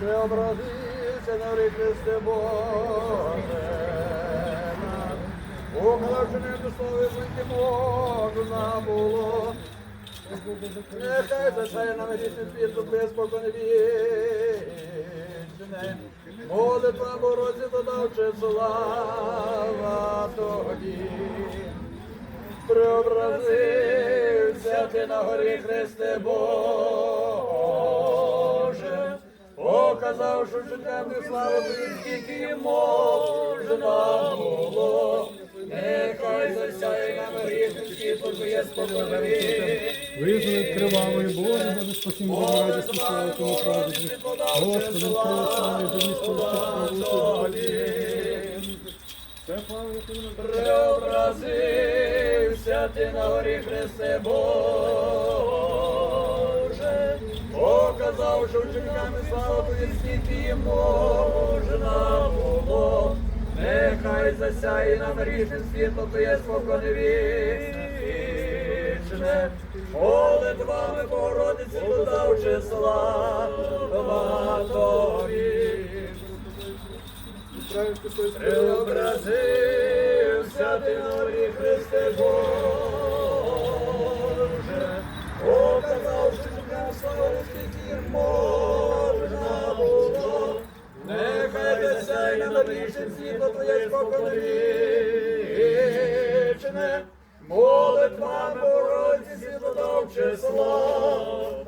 Преобразився на Христе Боже. Охлажене до слави злинки можна було. Нехай зашає нам річний світ, тут безпокійно вічне. Молитва Борозі додавче слава тобі. Преобразився ти на горі Христе Боже, показав, що життям не слава тобі, скільки можна було. Нехай засяє нам світло твоє спокійно Визволи кривавої Боже, Боже, спасіння за радість слава тому правді. Господи, відкрив славі, за місто ми Преобразився ти на горі Христе Боже, що вчинками слава тобі скільки можна було. Нехай засяє нам річним світло твоє споконе вічне. Молитвами Богородиці додавчи слава тобі. Преобразився ти на Христе Боже, на вічним світло Твоє споконвічне, молитва бороці світло довче слава.